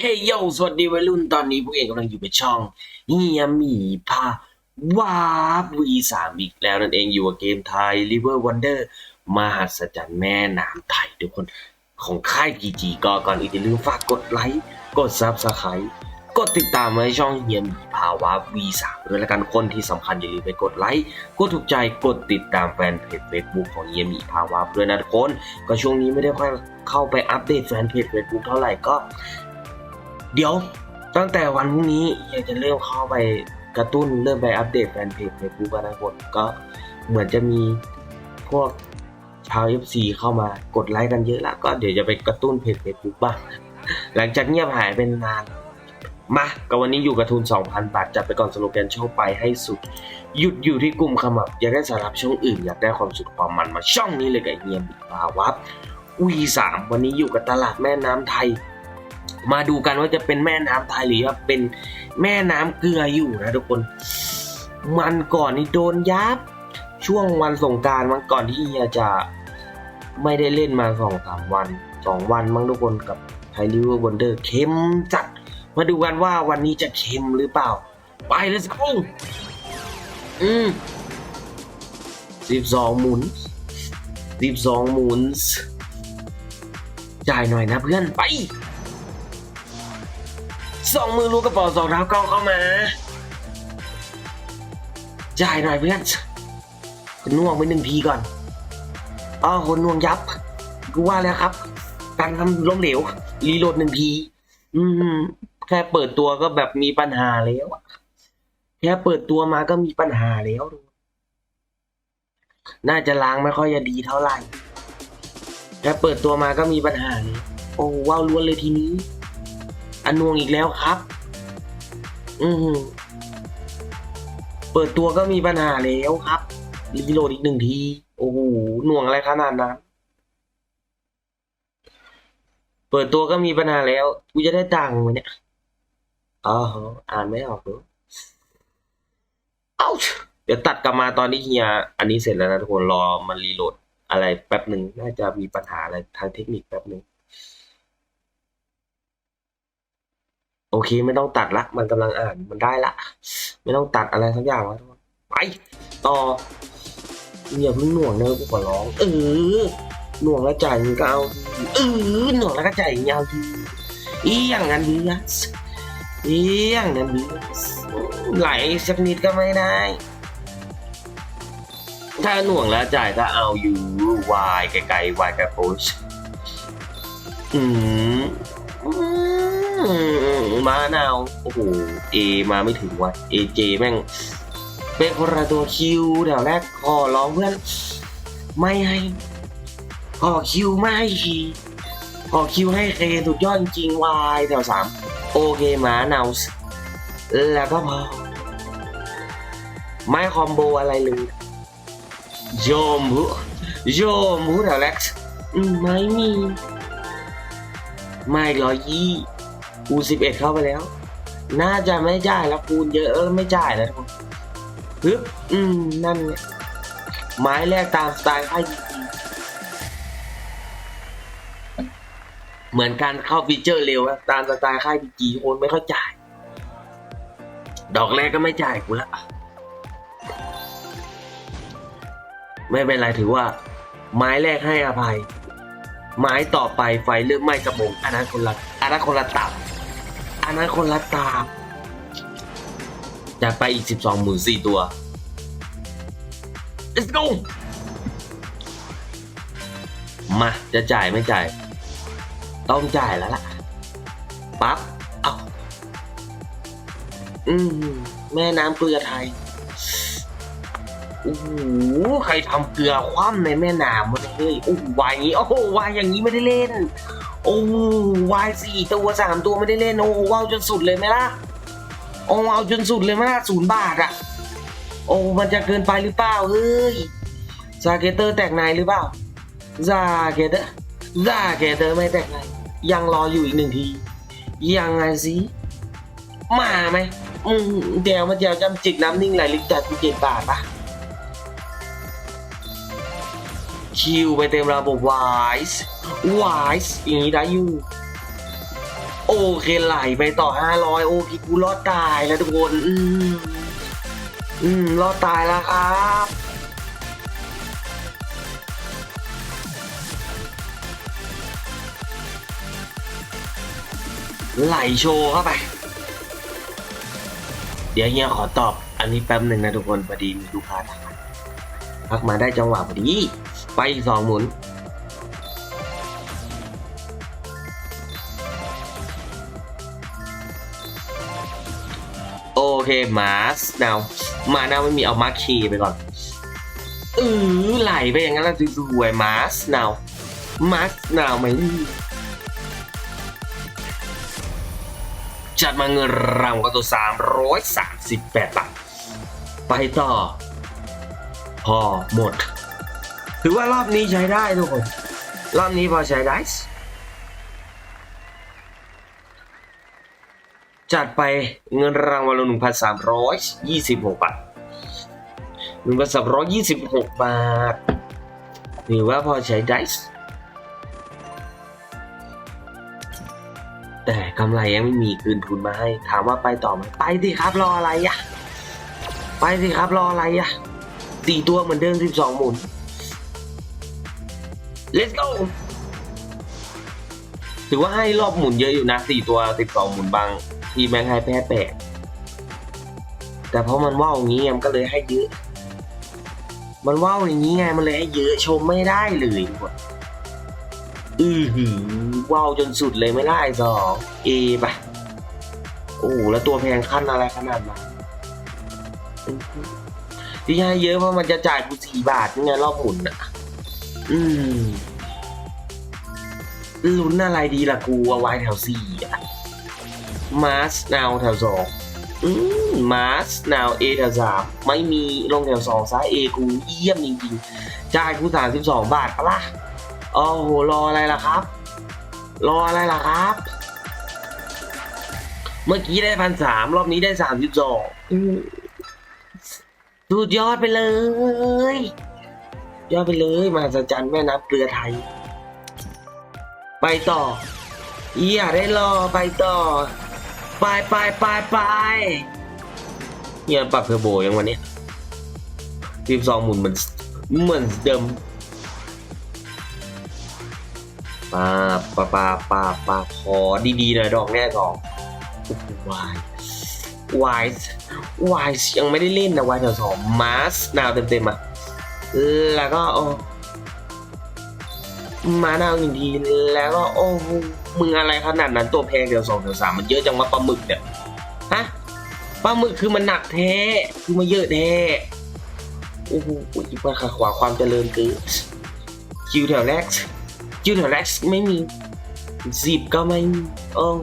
เฮ้ยโยสวัสดีวัยรุ่นตอนนี้พวกเองกำลังอยู่ในช่องเฮียมีพาวาบวีสามอีกแล้วนั่นเองอยู่กับเกมไทย River Wonder มหัศจรรย์แม่น้ำไทยทุกคนของค่ายกีจีก็ก่อนอื่นอย่าลืมฝากกดไลค์ กด Subscribe กดติดตามไว้ช่องเฮียมีพาวาบวีสามด้วยละกันคนที่สำคัญอย่าลืมไปกดไลค์ กดถูกใจกดติดตามแฟนเพจ Facebook ของเฮียมีพาวาบด้วยนะทุกคน ก็ช่วงนี้ไม่ได้ค่อยเข้าไปอัปเดตแฟนเพจ Facebook เท่าไหร่ก็ เดี๋ยวตั้งแต่วันพรุ่งนี้อยากจะเริ่มเข้าไปกระตุ้นเริ่มไปอัปเดตแฟนเพจเฟซบุ๊กนะคนก็เหมือนจะมีพวกชาว FC เข้ามากดไลค์กันเยอะละก็เดี๋ยวจะไปกระตุ้นเพจเฟซบุ๊กบ้าง หลังจากเงียบหายเป็นนาน มาก็วันนี้อยู่กับทุน 2,000 บาท จัดไปก่อนสโลแกนช่องไปให้สุด หยุดอยู่ที่กลุ่มขมับ อยากได้สาระช่องอื่น อยากได้ความสุขความมันมาช่องนี้เลยกับเฮียบิบาวับวีสามวันนี้อยู่กับตลาดแม่น้ำไทย มาดูกันว่าจะเป็นแม่น้ำไทยหรือว่าเป็นแม่น้ำเกลืออยู่นะทุกคน มันก่อนนี่โดนยับ ช่วงวันสงการมันก่อนที่เฮียจะไม่ได้เล่นมาสองสามวันสองวันมั้งทุกคนกับไทยลิเวอร์บอนเดอร์เค็มจัด มาดูกันว่าวันนี้จะเค็มหรือเปล่า ไปเลยสักครู่อืมสิบสองหมุนสิบสองหมุนจ่ายหน่อยนะเพื่อนไป สองมือลูกกระเป๋าสองเท้าก้าวเข้ามาจ่ายหน่อยเพื่อนคนน่วงไปหนึ่งทีก่อนอ๋อคนน่วงยับ กูว่าแล้วครับ การทำล้มเหลว รีโหลดหนึ่งที อืม แค่เปิดตัวก็แบบมีปัญหาแล้วแค่เปิดตัวมาก็มีปัญหาแล้ว น่าจะล้างไม่ค่อยจะดีเท่าไหร่แค่เปิดตัวมาก็มีปัญหาเลยโอ้ว้าวล้วนเลยทีนี้ อันนวงอีกแล้วครับ อืมเปิดตัวก็มีปัญหาแล้วครับรีโหลดอีกหนึ่งที โอ้โหหน่วงอะไรขนาดนั้นเปิดตัวก็มีปัญหาแล้ว กูจะได้ตังค์ไหมเนี่ยอ๋ออ่านไม่ออกเหรอเอ้าเดี๋ยวตัดกลับมาตอนที่เฮีย อันนี้เสร็จแล้วนะทุกคนรอมันรีโหลดอะไรแป๊บหนึ่งน่าจะมีปัญหาอะไรทางเทคนิคแป๊บหนึ่ง โอเค ไม่ต้องตัดละ มันกำลังอ่านมันได้ละ ไม่ต้องตัดอะไรสักอย่างแล้วไปต่ออย่าเพิ่งหน่วงเนอะกูขอร้อง เออหน่วงแล้วจ่ายมึงก็เอาเออหน่วงแล้วก็จ่ายมึงาดีอีอย่างนั้นดีนะอีอย่างนั้นดีไหลสักนิดก็ไม่ได้ ถ้าหน่วงแล้วจ่ายก็เอาอยู่วายไกลๆวายกับโพสอืมอืม มานาว โอ้โห เอมาไม่ถึงว่ะเอเจแม่งเป็นคนละตัวคิวแถวแรกขอร้องเพื่อน ไม่ให้ขอคิวไม่ให้คีขอคิวให้เคสุดยอดจริงวายแถวสามโอเคมานาวแล้วก็พอไม่คอมโบอะไรเลยโยมหูโยมหูแถวแรกอืมไม่มีไม่ร้อยยี่ คูณสิบเอ็ดเข้าไปแล้ว น่าจะไม่จ่ายแล้วคูณเยอะแล้วไม่จ่ายแล้วทุกคนฮึบอืม นั่นไงไม้แรกตามสไตล์ค่ายจริงเหมือนการเข้าฟีเจอร์เร็วนะตามสไตล์ค่ายจริงคนไม่เข้าจ่าย ดอกแรกก็ไม่จ่ายกูละไม่เป็นไรถือว่า ไม้แรกให้อภัย ไม้ต่อไปไฟเริ่มไหม้กระบงอันนั้นคนละอันนั้นคนละตับ อันนั้นคนละตาจัดไปอีกสิบสองหมื่นสี่ตัว let's go มา จะจ่ายไม่จ่าย ต้องจ่ายแล้วล่ะ ปั๊บ เอาอืม แม่น้ำเกลือไทย โอ้โห ใครทำเกลือคว่ำในแม่น้ำมันเฮ้ยโอ้วายอย่างนี้ โอ้โหวายอย่างนี้ไม่ได้เล่น โอ้วายสี่ตัวสามตัวไม่ได้เล่นโอ้โหว้าวจนสุดเลยไหมล่ะโอ้เอาจนสุดเลยไหมล่ะศูนย์บาทอะโอ้มันจะเกินไปหรือเปล่าเฮ้ยซาเกเตอร์แตกในหรือเปล่าซาเกเตอร์ซาเกเตอร์ไม่แตกในยังรออยู่อีกหนึ่งที ยังไงสิมาไหมอืมเดี๋ยวมาเดี๋ยวจำจิกน้ำนิ่งไหลลิกจัดกูเจ็ดบาทปะ คิวไปเต็มระบบ Wise Wise อย่างนี้ได้อยู่โอเคไหลไปต่อห้าร้อยโอเคกูรอดตายแล้วทุกคน อืม อืม รอดตายแล้วครับ ไหลโชว์เข้าไป เดี๋ยวเฮียขอตอบ อันนี้แป๊บหนึ่งนะทุกคนพอดีมีลูกค้าถักมาได้จังหวะพอดี ไปอีกสองหมุน โอเค มาสนาวมานาไม่มีเอามาร์คคีไปก่อนเออไหลไปอย่างนั้นแล้วสวยมาสนาวมาสนาวไม่มีจัดมาเงินรางวัลตัวสามร้อยสามสิบแปดบาทไปต่อ พอหมด ถือว่ารอบนี้ใช้ได้ทุกคน รอบนี้พอใช้ได้ จัดไปเงินรางวัลหนึ่งพันสามร้อยยี่สิบหกบาทหนึ่งพันสามร้อยยี่สิบหกบาทถือว่าพอใช้ได้ แต่กำไรยังไม่มีคืนทุนมาให้ ถามว่าไปต่อไหมไปสิครับรออะไรอะไปสิครับรออะไรอะสี่ตัวเหมือนเดิมสิบสองหมุน let's go ถือว่าให้รอบหมุนเยอะอยู่นะสี่ตัวสิบสองหมุนบาง ทีแบงให้แพ้แปดแต่เพราะมันว่าวอย่างนี้มันก็เลยให้เยอะ มันว่าวอย่างนี้ไงมันเลยให้เยอะชมไม่ได้เลยอือหือว่าวจนสุดเลยไม่ได้สองเอไปโอ้แล้วตัวแพงขั้นอะไรขนาดนั้นที่ให้เยอะเพราะมันจะจ่ายกูสี่บาทนี่ไงรอบหมุนอะ อืมลุ้นอะไรดีล่ะกูเอาไว้แถวสี่อะมาสนาวแถวสองอืมมาสนาวเอแถวสามไม่มีลงแถวสองซ้ายเอกูเยี่ยมจริงๆจ่ายกูสามสิบสองบาทปะล่ะโอ้โหรออะไรล่ะครับ รออะไรล่ะครับ เมื่อกี้ได้พันสามรอบนี้ได้สามสิบสองสุดยอดไปเลย ยอดไปเลยมหัศจรรย์แม่น้ำเกลือไทย ไปต่ออย่าได้รอไปต่อ ไปไปไปไปเฮียปรับเทอร์โบยังวันนี้ทีมสองหมุนเหมือนเหมือนเดิมปาปาปาปาปาขอดีๆหน่อยดอกแน่สองโอ้โหวายวายวายยังไม่ได้เล่นนะวายแถวสองมาสนาวเต็มๆอะ แล้วก็โอ้มาหน้าวหนึ่งทีแล้วก็โอ้มึงอะไรขนาดนั้นตัวแพงเดี๋ยวสองเดี๋ยวสามมันเยอะจังว่าปลาหมึกเนี่ยฮะปลาหมึกคือมันหนักแท้คือมันเยอะแท้โอ้โหอีกว่าขัดขวาความเจริญคือคิวแถวแรกคิวแถวแรกไม่มีสิบก็ไม่เออ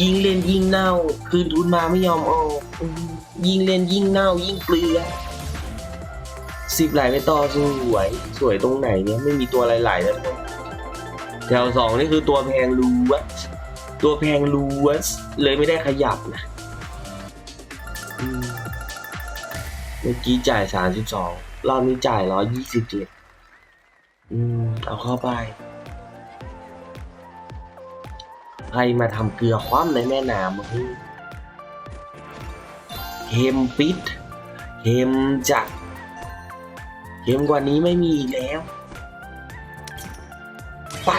ยิงเล่นยิงเน่า คืนทุนมาไม่ยอมออกยิงเล่นยิงเน่ายิงเปลือย สิบไหลไปต่อสวย สวยตรงไหนเนี่ยไม่มีตัวไหลๆแล้วแถวสองนี่คือตัวแพงรูวะตัวแพงรูวะเลยไม่ได้ขยับนะเมื่อกี้จ่ายสามสิบสองรอบนี้จ่ายร้อยยี่สิบเจ็ดอืมเอาเข้าไปใครมาทำเกลือคว่ำในแม่น้ำเค็มปิดเค็มจัด เค็มกว่านี้ไม่มีอีกแล้ว ไป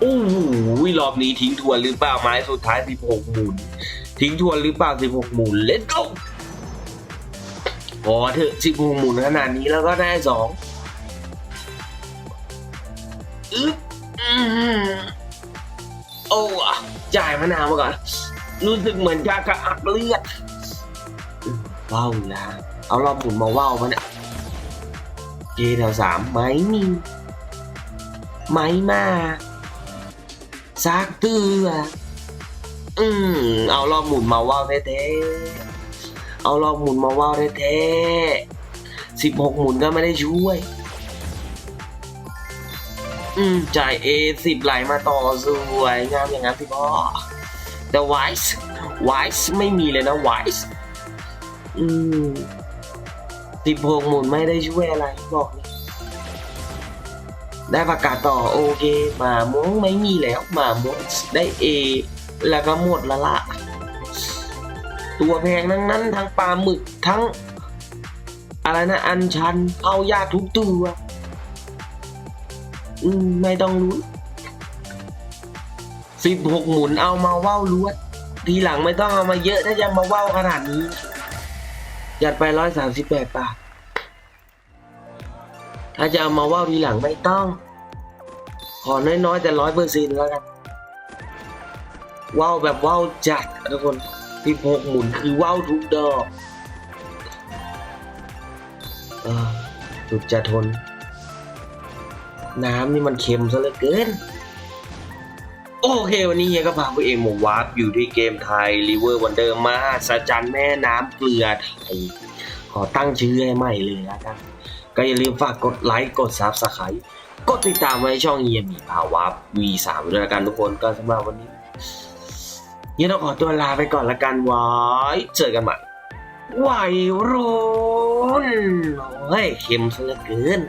โอ้โหรอบนี้ทิ้งทวนหรือเปล่าไม้สุดท้าย 16 หมุน ทิ้งทวนหรือเปล่า 16 หมุน let's go พอเถอะ 16 หมุนขนาดนี้แล้วก็ได้สองอึ๊บโอ้อะจ่ายมะนาวมาก่อน รู้สึกเหมือนจะกระอักเลือดอื้อว้าวนะ เอารอบหมุนมาว้าวมันอะเกแถวสามไหมมีไหมมาซักเตืออืมเอารอบหมุนมาว่าวแท้ๆเอารอบหมุนมาว่าวแท้ๆสิบหกหมุนก็ไม่ได้ช่วย อืมจ่ายเอสิบไหลมาต่อสวยงามอย่างนั้นพี่พ่อแต่ไวส์ไวส์ไม่มีเลยนะไวส์อืม สิบหกหมุนไม่ได้ช่วยอะไรบอกเลยได้ประกาศต่อโอเคหมาม้วงไม่มีแล้วหมาม้วงได้เอแล้วก็หมดละละ ตัวแพงทั้งนั้นทั้งปลาหมึกทั้ง อะไรนะ อันชันเอายาทุกตัว อืม ไม่ต้องรู้สิบหกหมุนเอามาว่าวล้วนทีหลังไม่ต้องเอามาเยอะถ้าจะมาว่าวขนาดนี้ ยัดไปร้อยสามสิบแปดบาท ถ้าจะเอามาว่าวีหลังไม่ต้อง ขอน้อยๆ แต่ร้อยเปอร์เซ็นต์แล้วกันว่าวแบบว่าวจัดทุกคนสิบหกหมุนคือว่าวทุกดอกเออสุดจะทน น้ำนี่มันเค็มซะเหลือเกิน โอเค วันนี้เฮียก็พาพวกเองมาวาร์ปอยู่ที่เกมไทย River Wonder มาสจันแม่น้ำเกลือไทย ขอตั้งชื่อให้ใหม่เลยแล้วกัน ก็อย่าลืมฝากกดไลค์กด Subscribe กดติดตามไว้ช่องเฮียมีพาวาร์ป V3 ด้วยละกันทุกคนก็สำหรับวันนี้เฮียต้องขอตัวลาไปก่อนละกันไว้เจอกันใหม่วัยรุ่นโอ้ยเค็มซะเหลือเกิน